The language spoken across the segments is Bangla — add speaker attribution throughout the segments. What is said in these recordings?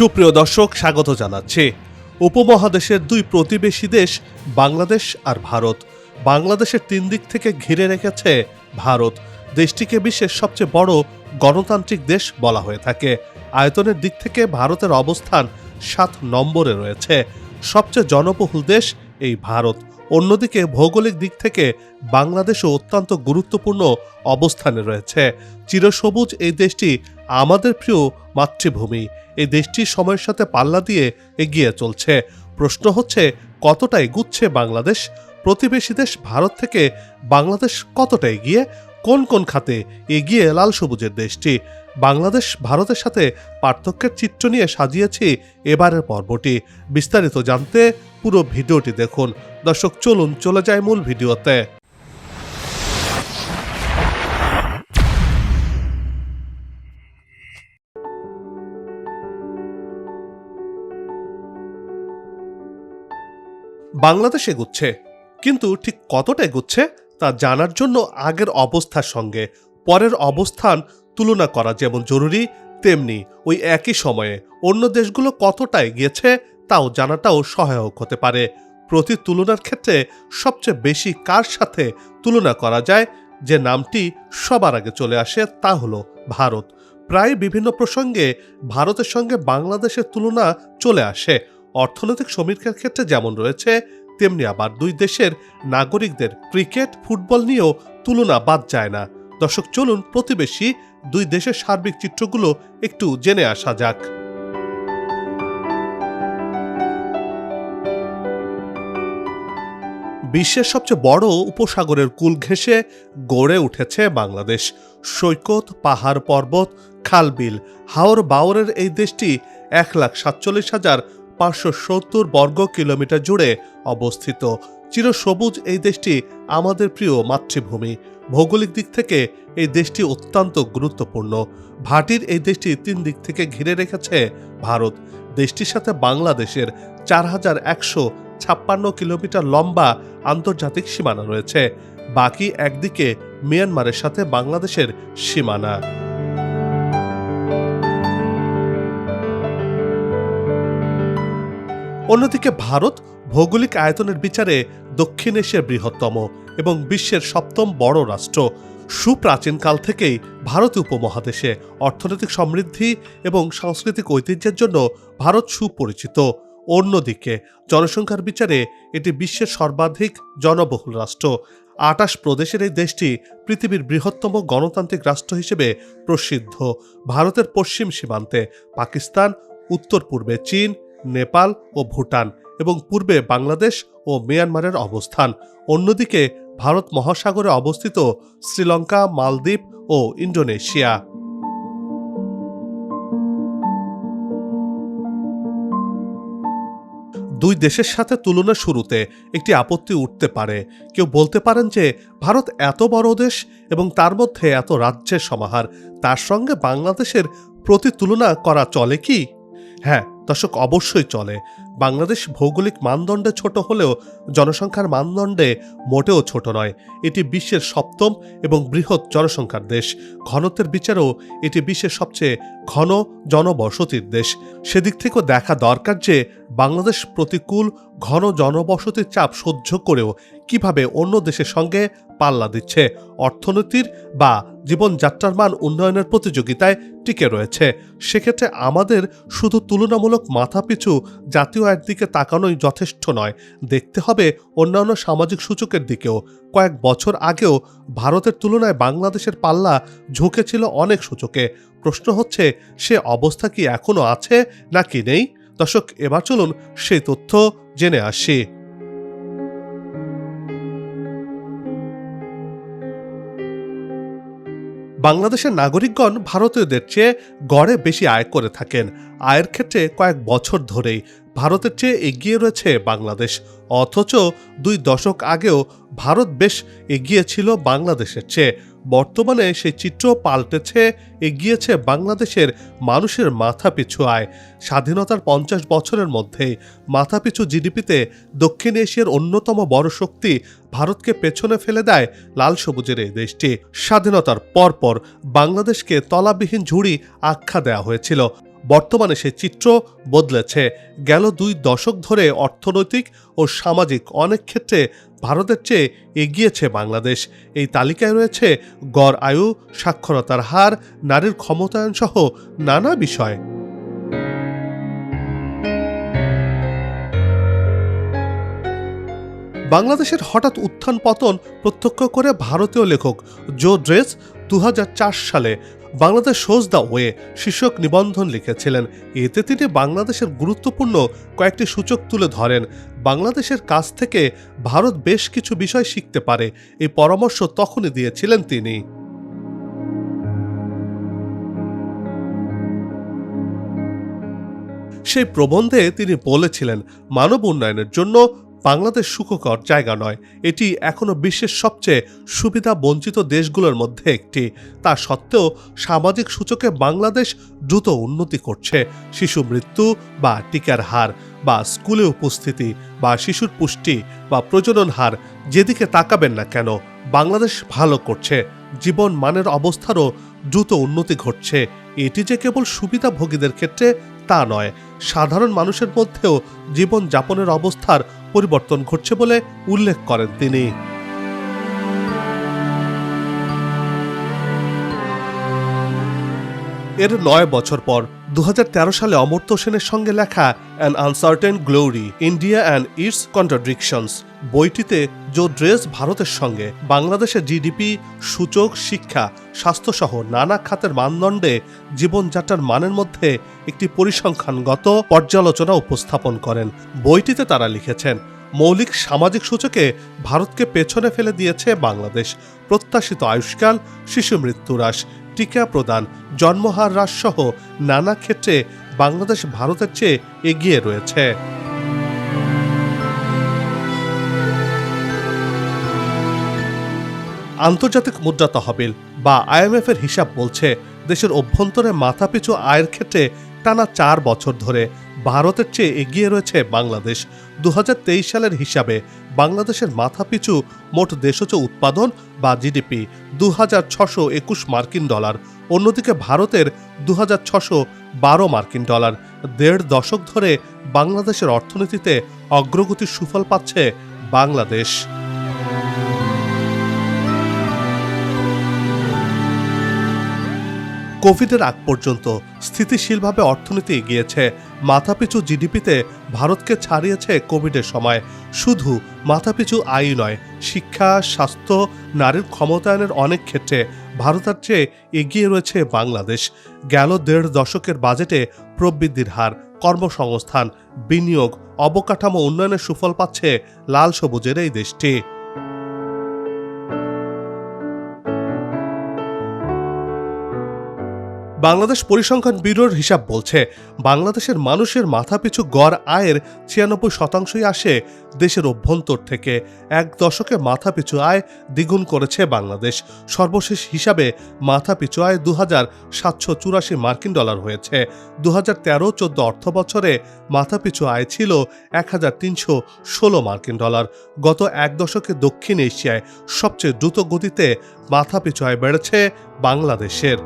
Speaker 1: সুপ্রিয় দর্শক, স্বাগত জানাচ্ছি। উপমহাদেশের দুই প্রতিবেশী দেশ, বাংলাদেশ আর ভারত। বাংলাদেশের তিন দিক থেকে ঘিরে রেখেছে ভারত। দেশটিকে বিশ্বের সবচেয়ে বড় গণতান্ত্রিক দেশ বলা হয়ে থাকে। আয়তনের দিক থেকে ভারতের অবস্থান সাত নম্বরে রয়েছে। সবচেয়ে জনবহুল দেশ এই ভারত। অন্যদিকে ভৌগোলিক দিক থেকে বাংলাদেশও অত্যন্ত গুরুত্বপূর্ণ অবস্থানে রয়েছে। চিরসবুজ এই দেশটি আমাদের প্রিয় মাতৃভূমি। এই দেশটি সময়ের সাথে পাল্লা দিয়ে এগিয়ে চলছে। প্রশ্ন হচ্ছে, কতটা এগুচ্ছে বাংলাদেশ? প্রতিবেশী দেশ ভারত থেকে বাংলাদেশ কতটা এগিয়ে? কোন কোন খাতে এগিয়ে লাল সবুজের দেশটি? বাংলাদেশ ভারতের সাথে পার্থক্যের চিত্র নিয়ে সাজিয়েছি এবারের পর্বটি। বিস্তারিত জানতে পুরো ভিডিওটি দেখুন। দর্শক, চলুন চলে যায় মূল ভিডিওতে। বাংলাদেশ এগুচ্ছে। কিন্তু ঠিক কতটা এগুচ্ছে তা জানার জন্য আগের অবস্থার সঙ্গে পরের অবস্থান তুলনা করা যেমন জরুরি, তেমনি ওই একই সময়ে অন্য দেশগুলো কতটা এগিয়েছে তাও জানাটাও সহায়ক হতে পারে। প্রতি তুলনার ক্ষেত্রে সবচেয়ে বেশি কার সাথে তুলনা করা যায়? যে নামটি সবার আগে চলে আসে তা হলো ভারত। প্রায় বিভিন্ন প্রসঙ্গে ভারতের সঙ্গে বাংলাদেশের তুলনা চলে আসে। অর্থনৈতিক সমীক্ষার ক্ষেত্রে যেমন রয়েছে, তেমনি আবার দুই দেশের নাগরিকদের ক্রিকেট, ফুটবল নিয়েও তুলনা বাদ যায় না। দর্শক, চলুন প্রতিবেশী দুই দেশের সার্বিক চিত্রগুলো একটু জেনে আসা যাক। বিশ্বের সবচেয়ে বড় উপসাগরের কুল ঘেঁষে গড়ে উঠেছে বাংলাদেশ। সৈকত, পাহাড় পর্বত খালবিল হাওর বাওরের এই দেশটি এক লাখ সাতচল্লিশ হাজার পাঁচশো সত্তর বর্গ কিলোমিটার জুড়ে অবস্থিত। চিরসবুজ এই দেশটি আমাদের প্রিয় মাতৃভূমি। ভৌগোলিক দিক থেকে এই দেশটি অত্যন্ত গুরুত্বপূর্ণ। ভাটির এই দেশটি তিন দিক থেকে ঘিরে রেখেছে ভারত। দেশটির সাথে বাংলাদেশের চার হাজার একশো ছাপ্পান্ন কিলোমিটার লম্বা আন্তর্জাতিক সীমানা রয়েছে। বাকি একদিকে মিয়ানমারের সাথে বাংলাদেশের সীমানা। অন্যদিকে ভারত ভৌগোলিক আয়তনের বিচারে দক্ষিণ এশিয়ার বৃহত্তম এবং বিশ্বের সপ্তম বড় রাষ্ট্র। সুপ্রাচীনকাল থেকেই ভারত উপমহাদেশে অর্থনৈতিক সমৃদ্ধি এবং সাংস্কৃতিক ঐতিহ্যের জন্য ভারত সুপরিচিত। অন্যদিকে জনসংখ্যার বিচারে এটি বিশ্বের সর্বাধিক জনবহুল রাষ্ট্র। আটাশ প্রদেশের এই দেশটি পৃথিবীর বৃহত্তম গণতান্ত্রিক রাষ্ট্র হিসেবে প্রসিদ্ধ। ভারতের পশ্চিম সীমান্তে পাকিস্তান উত্তর পূর্বে চীন নেপাল ও ভুটান এবং পূর্বে বাংলাদেশ ও মিয়ানমারের অবস্থান। অন্যদিকে ভারত মহাসাগরে অবস্থিত শ্রীলঙ্কা, মালদ্বীপ ও ইন্দোনেশিয়া। দুই দেশের সাথে তুলনা শুরুতে একটি আপত্তি উঠতে পারে। কেউ বলতে পারেন যে, ভারত এত বড় দেশ এবং তার মধ্যে এত রাজ্যের সমাহার, তার সঙ্গে বাংলাদেশের প্রতি তুলনা করা চলে কি? হ্যাঁ দর্শক অবশ্যই চলে। বাংলাদেশ ভৌগোলিক মানদণ্ডে ছোট হলেও জনসংখ্যার মানদণ্ডে মোটেও ছোট নয়। এটি বিশ্বের সপ্তম এবং বৃহৎ জনসংখ্যার দেশ। ঘনত্বের বিচারেও এটি বিশ্বের সবচেয়ে ঘন জনবসতির দেশ। সেদিক থেকেও দেখা দরকার যে বাংলাদেশ প্রতিকূল ঘন জনবসতির চাপ সহ্য করেও কীভাবে অন্য দেশের সঙ্গে পাল্লা দিচ্ছে। অর্থনীতির বা জীবনযাত্রার মান উন্নয়নের প্রতিযোগিতায় টিকে রয়েছে। সেক্ষেত্রে আমাদের শুধু তুলনামূলক মাথাপিছু জাতীয় আয়ের দিকে তাকানোই যথেষ্ট নয়। দেখতে হবে অন্যান্য সামাজিক সূচকের দিকেও। কয়েক বছর আগেও ভারতের তুলনায় বাংলাদেশের পাল্লা ঝুঁকেছিল অনেক সূচকে। প্রশ্ন হচ্ছে, সে অবস্থা কি এখনও আছে নাকি নেই? দর্শক, এবার চলুন সেই তথ্য জেনে আসি। বাংলাদেশের নাগরিকগণ ভারতীয়দের চেয়ে গড়ে বেশি আয় করে থাকেন। আয়ের ক্ষেত্রে কয়েক বছর ধরেই ভারতের চেয়ে এগিয়ে রয়েছে বাংলাদেশ। অথচ দুই দশক আগেও ভারত বেশ এগিয়ে ছিল বাংলাদেশের চেয়ে। বর্তমানে সেই চিত্র পাল্টেছে, এগিয়েছে বাংলাদেশের মানুষের মাথাপিছু আয়। স্বাধীনতার পঞ্চাশ বছরের মধ্যেই মাথাপিছু জিডিপিতে দক্ষিণ এশিয়ার অন্যতম বড় শক্তি ভারতকে পেছনে ফেলে দেয় লাল সবুজের এই দেশটি। স্বাধীনতার পরপর বাংলাদেশকে তলাবিহীন ঝুড়ি আখ্যা দেওয়া হয়েছিল। বর্তমানে সে চিত্র বদলেছে। গেল দুই দশক ধরে অর্থনৈতিক ও সামাজিক অনেক ক্ষেত্রে ভারতের চেয়ে এগিয়েছে বাংলাদেশ। এই তালিকায় রয়েছে গড় আয়ু, সাক্ষরতার হার, নারীর ক্ষমতায়ন সহ নানা বিষয়। বাংলাদেশের হঠাৎ উত্থান পতন প্রত্যক্ষ করে ভারতীয় লেখক জো ড্রেস দু হাজার চার সালে বাংলাদেশ শোজ দ্য ওয়ে শীর্ষক নিবন্ধন লিখেছিলেন। এতে তিনি বাংলাদেশের গুরুত্বপূর্ণ কয়েকটি সূচক তুলে ধরেন। বাংলাদেশের কাছ থেকে ভারত বেশ কিছু বিষয় শিখতে পারে এই পরামর্শ তখনই দিয়েছিলেন তিনি। সেই প্রবন্ধে তিনি বলেছিলেন, মানব উন্নয়নের জন্য বাংলাদেশ সুখকর জায়গা নয়। এটি এখনও বিশ্বের সবচেয়ে সুবিধা বঞ্চিত দেশগুলোর মধ্যে একটি। তা সত্ত্বেও সামাজিক সূচকে বাংলাদেশ দ্রুত উন্নতি করছে। শিশু মৃত্যু বা টিকার হার বা স্কুলে উপস্থিতি বা শিশুর পুষ্টি বা প্রজনন হার যেদিকে তাকাবেন না কেন, বাংলাদেশ ভালো করছে। জীবন মানের অবস্থারও দ্রুত উন্নতি ঘটছে। এটি যে কেবল সুবিধাভোগীদের ক্ষেত্রে তা নয়, সাধারণ মানুষের মধ্যেও জীবন যাপনের অবস্থার পরিবর্তন ঘটছে বলে উল্লেখ করেন তিনি। এর নয় বছর পর দু হাজার তেরো সালে অমর্ত্য সেনের সঙ্গে লেখা an uncertain glory India and its contradictions বইটিতে জো ড্রেস ভারতের সঙ্গে, বাংলাদেশের জিডিপি, সূচক, শিক্ষা, স্বাস্থ্যসহ নানা খাতের মানদণ্ডে জীবনযাত্রার মানের মধ্যে একটি পরিসংখ্যানগত পর্যালোচনা উপস্থাপন করেন। বইটিতে তারা লিখেছেন, মৌলিক সামাজিক সূচকে ভারতকে পেছনে ফেলে দিয়েছে বাংলাদেশ। প্রত্যাশিত আয়ুষ্কাল, শিশু মৃত্যু হ্রাস টিকা প্রদান, জন্মহার হ্রাস সহ নানা ক্ষেত্রে বাংলাদেশ ভারতের চেয়ে এগিয়ে রয়েছে। আন্তর্জাতিক মুদ্রা তহবিল বা আইএমএফ এর হিসাব বলছে, দেশের অভ্যন্তরে মাথাপিছু আয়ের ক্ষেত্রে টানা চার বছর ধরে ভারতের চেয়ে এগিয়ে রয়েছে বাংলাদেশ। দু হাজার তেইশ সালের হিসাবে বাংলাদেশের মাথাপিছু মোট দেশজ উৎপাদন বা জিডিপি দু একুশ মার্কিন ডলার, অন্যদিকে ভারতের দু বারো মার্কিন ডলার। দেড় দশক ধরে বাংলাদেশের অর্থনীতিতে অগ্রগতির সুফল পাচ্ছে বাংলাদেশ। কোভিডের আগ পর্যন্ত স্থিতিশীলভাবে অর্থনীতি এগিয়েছে। মাথাপিছু জিডিপিতে ভারতকে ছাড়িয়েছে কোভিডের সময়। শুধু মাথাপিছু আয় নয়, শিক্ষা, স্বাস্থ্য, নারীর ক্ষমতায়নের অনেক ক্ষেত্রে ভারতের চেয়ে এগিয়ে রয়েছে বাংলাদেশ। গেল দেড় দশকের বাজেটে প্রবৃদ্ধির হার, কর্মসংস্থান, বিনিয়োগ, অবকাঠামো উন্নয়নের সুফল পাচ্ছে লাল সবুজের এই দেশটি। বাংলাদেশ পরিসংখ্যান ব্যুরোর হিসাব বলছে, বাংলাদেশের মানুষের মাথাপিছু গড় আয়ের ছিয়ানব্বই শতাংশই আসে দেশের অভ্যন্তর থেকে। এক দশকে মাথাপিছু আয় দ্বিগুণ করেছে বাংলাদেশ। সর্বশেষ হিসাবে মাথাপিছু আয় দু হাজার সাতশো চুরাশি মার্কিন ডলার হয়েছে। দু হাজার তেরো চোদ্দ অর্থ বছরে মাথাপিছু আয় ছিল এক হাজার তিনশো ষোলো মার্কিন ডলার। গত এক দশকে দক্ষিণ এশিয়ায় সবচেয়ে দ্রুত গতিতে মাথাপিছু আয় বেড়েছে বাংলাদেশের।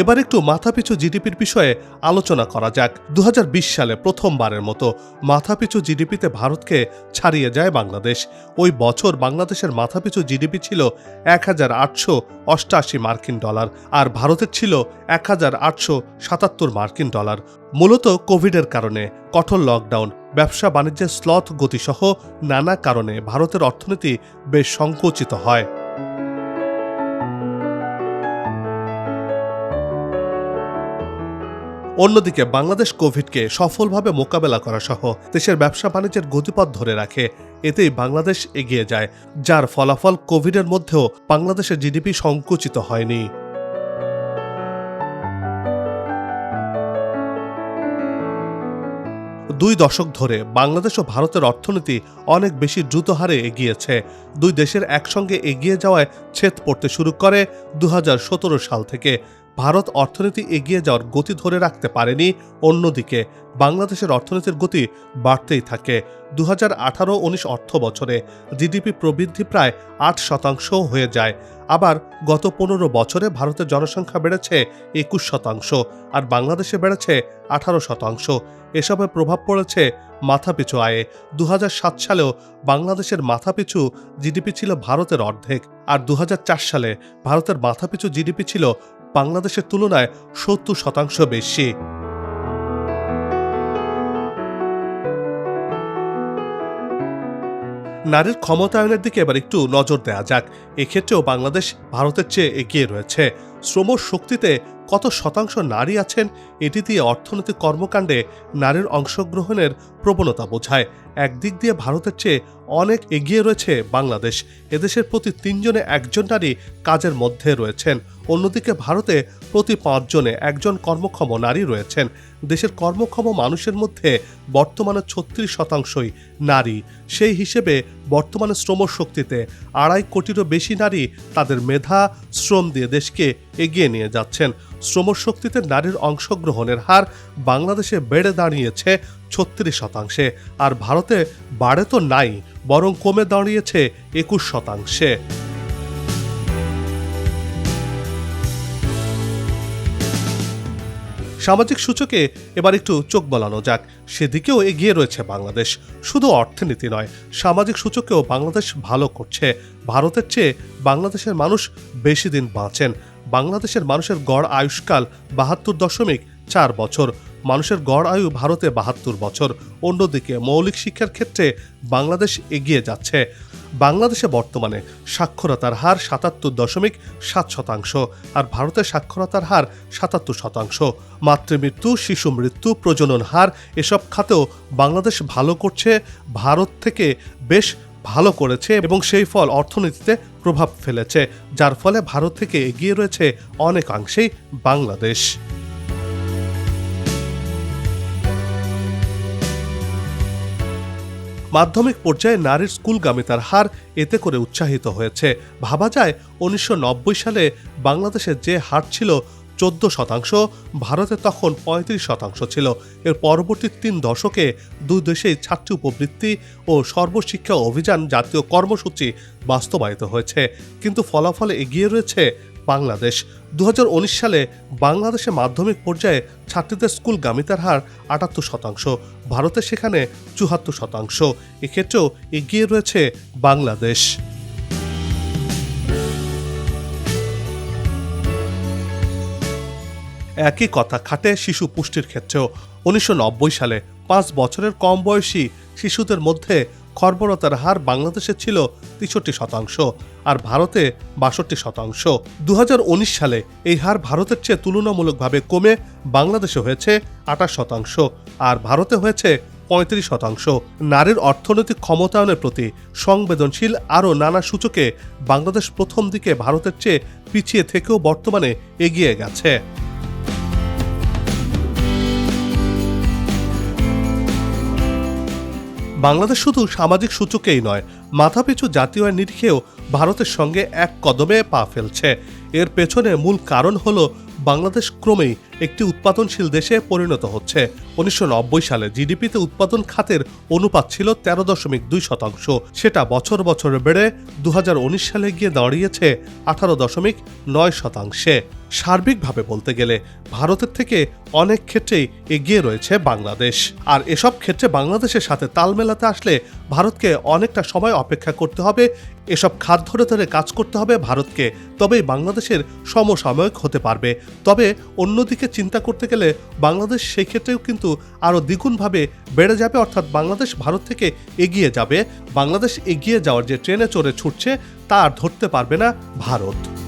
Speaker 1: এবার একটু মাথাপিছু জিডিপির বিষয়ে আলোচনা করা যাক। দু হাজার বিশ সালে প্রথমবারের মতো মাথাপিছু জিডিপিতে ভারতকে ছাড়িয়ে যায় বাংলাদেশ। ওই বছর বাংলাদেশের মাথাপিছু জিডিপি ছিল এক হাজার আটশো অষ্টাশি মার্কিন ডলার আর ভারতের ছিল এক হাজার আটশো সাতাত্তর মার্কিন ডলার। মূলত কোভিডের কারণে কঠোর লকডাউন, ব্যবসা বাণিজ্যের স্লথ গতিসহ নানা কারণে ভারতের অর্থনীতি বেশ সংকুচিত হয়। অন্যদিকে বাংলাদেশ কোভিডকে সফলভাবে মোকাবেলা করা সহ দেশের ব্যবসা বাণিজ্যের গতিপথ ধরে রাখে। এতেই বাংলাদেশ এগিয়ে যায়, যার ফলাফল কোভিডের মধ্যেও বাংলাদেশের জিডিপি সংকুচিত হয়নি। দুই দশক ধরে বাংলাদেশ ও ভারতের অর্থনীতি অনেক বেশি দ্রুত হারে এগিয়েছে। দুই দেশের একসঙ্গে এগিয়ে যাওয়ায় ছেদ পড়তে শুরু করে দু হাজার সতেরো সাল থেকে। ভারত অর্থনীতি এগিয়ে যাওয়ার গতি ধরে রাখতে পারেনি, অন্যদিকে বাংলাদেশের অর্থনীতির গতি বাড়তেই থাকে। দু হাজার আঠারো উনিশ অর্থ বছরে জিডিপি প্রবৃদ্ধি প্রায় আট শতাংশ হয়ে যায়। আবার গত পনেরো বছরে ভারতের জনসংখ্যা বেড়েছে একুশ শতাংশ আর বাংলাদেশে বেড়েছে আঠারো শতাংশ। এসবের প্রভাব পড়েছে মাথাপিছু আয়ে। দু সাত সালেও বাংলাদেশের মাথাপিছু জিডিপি ছিল ভারতের অর্ধেক আর দু হাজার চার সালে ভারতের মাথাপিছু জিডিপি ছিল বাংলাদেশের তুলনায় সত্তর শতাংশ বেশি। নারীর ক্ষমতায়নের দিকে এবার একটু নজর দেওয়া যাক। এক্ষেত্রেও বাংলাদেশ ভারতের চেয়ে এগিয়ে রয়েছে। শ্রম শক্তিতে কত শতাংশ নারী আছেন, এটি দিয়ে অর্থনৈতিক কর্মকাণ্ডে নারীর অংশগ্রহণের প্রবণতা বোঝায়। একদিক দিয়ে ভারতের চেয়ে অনেক এগিয়ে রয়েছে বাংলাদেশ। এদেশের প্রতি তিনজনে একজন নারী কাজের মধ্যে রয়েছেন। অন্যদিকে ভারতে প্রতি পাঁচজনে একজন কর্মক্ষম নারী রয়েছেন। দেশের কর্মক্ষম মানুষের মধ্যে বর্তমানে ছত্রিশ শতাংশই নারী। সেই হিসেবে বর্তমানে শ্রম শক্তিতে আড়াই কোটিরও বেশি নারী তাদের মেধা, শ্রম দিয়ে দেশকে এগিয়ে নিয়ে যাচ্ছেন। শ্রমশক্তিতে নারীর অংশগ্রহণের হার বাংলাদেশে বেড়ে দাঁড়িয়েছে ছত্রিশ শতাংশে, আর ভারতে বাড়ে তো নাই, বরং কমে দাঁড়িয়েছে একুশ শতাংশে। সামাজিক সূচকে এবার একটু চোখ বলানো যাক, সেদিকেও এগিয়ে রয়েছে বাংলাদেশ। শুধু অর্থনীতি নয়, সামাজিক সূচকেও বাংলাদেশ ভালো করছে। ভারতের চেয়ে বাংলাদেশের মানুষ বেশি দিন বাঁচেন। বাংলাদেশের মানুষের গড় আয়ুষ্কাল বাহাত্তর দশমিক চার বছর। মানুষের গড় আয়ু ভারতে বাহাত্তর বছর। অন্যদিকে মৌলিক শিক্ষার ক্ষেত্রে বাংলাদেশ এগিয়ে যাচ্ছে। বাংলাদেশে বর্তমানে সাক্ষরতার হার সাতাত্তর দশমিক সাত শতাংশ আর ভারতের সাক্ষরতার হার সাতাত্তর শতাংশ। মাতৃমৃত্যু, শিশু মৃত্যু, প্রজনন হার এসব খাতেও বাংলাদেশ ভালো করছে, ভারত থেকে বেশ ভালো করেছে এবং সেই ফল অর্থনীতিতে প্রভাব ফেলেছে, যার ফলে ভারত থেকে এগিয়ে রয়েছে অনেকাংশেই বাংলাদেশ। মাধ্যমিক পর্যায়ে নারীর স্কুলগামিতার হার এতে করে উৎসাহিত হয়েছে। ভাবা যায়, উনিশশো নব্বই সালে বাংলাদেশে যে হার ছিল, চোদ্দ শতাংশ, ভারতে তখন পঁয়ত্রিশ শতাংশ ছিল। এর পরবর্তী তিন দশকে দুই দেশেই ছাত্রী উপবৃত্তি ও সর্বশিক্ষা অভিযান জাতীয় কর্মসূচি বাস্তবায়িত হয়েছে। কিন্তু ফলাফলে এগিয়ে রয়েছে বাংলাদেশ। দু হাজার উনিশ সালে বাংলাদেশে মাধ্যমিক পর্যায়ে ছাত্রীদের স্কুল গামিতার হার আটাত্তর শতাংশ, ভারতে সেখানে চুহাত্তর শতাংশ। এক্ষেত্রেও এগিয়ে রয়েছে বাংলাদেশ। একই কথা, খাটে শিশু পুষ্টির ক্ষেত্রেও উনিশশো নব্বই সালে পাঁচ বছরের কম বয়সী শিশুদের মধ্যে খর্বরতার হার বাংলাদেশে ছিল তেষট্টি শতাংশ আর ভারতে বাষট্টি শতাংশ। দু হাজার উনিশ সালে এই হার ভারতের চেয়ে তুলনামূলকভাবে কমে বাংলাদেশে হয়েছে আঠাশ শতাংশ আর ভারতে হয়েছে পঁয়ত্রিশ শতাংশ। নারীর অর্থনৈতিক ক্ষমতায়নের প্রতি সংবেদনশীল আরও নানা সূচকে বাংলাদেশ প্রথম দিকে ভারতের চেয়ে পিছিয়ে থেকেও বর্তমানে এগিয়ে গেছে। বাংলাদেশ শুধু সামাজিক সূচকেই নয়, মাথাপিছু জাতীয় আয়ের নিরিখেও ভারতের সঙ্গে এক কদমে পা ফেলছে। এর পেছনে মূল কারণ হলো, বাংলাদেশ ক্রমেই একটি উৎপাদনশীল দেশে পরিণত হচ্ছে। উনিশশো নব্বই সালে জিডিপিতে উৎপাদন খাতের অনুপাত ছিল তেরো দশমিক দুই শতাংশ। সেটা বছর বছর বেড়ে দু হাজার উনিশ সালে গিয়ে দাঁড়িয়েছে আঠারো দশমিক নয় শতাংশে। সার্বিকভাবে বলতে গেলে ভারতের থেকে অনেক ক্ষেত্রেই এগিয়ে রয়েছে বাংলাদেশ। আর এসব ক্ষেত্রে বাংলাদেশের সাথে তাল মেলাতে আসলে ভারতকে অনেকটা সময় অপেক্ষা করতে হবে। এসব খাত ধরে ধরে কাজ করতে হবে ভারতকে, তবেই বাংলাদেশের সমসাময়িক হতে পারবে। তবে অন্যদিকে চিন্তা করতে গেলে বাংলাদেশ সেই ক্ষেত্রেও কিন্তু আরও দ্বিগুণভাবে বেড়ে যাবে, অর্থাৎ বাংলাদেশ ভারত থেকে এগিয়ে যাবে। বাংলাদেশ এগিয়ে যাওয়ার যে ট্রেনে চড়ে ছুটছে, তা আর ধরতে পারবে না ভারত।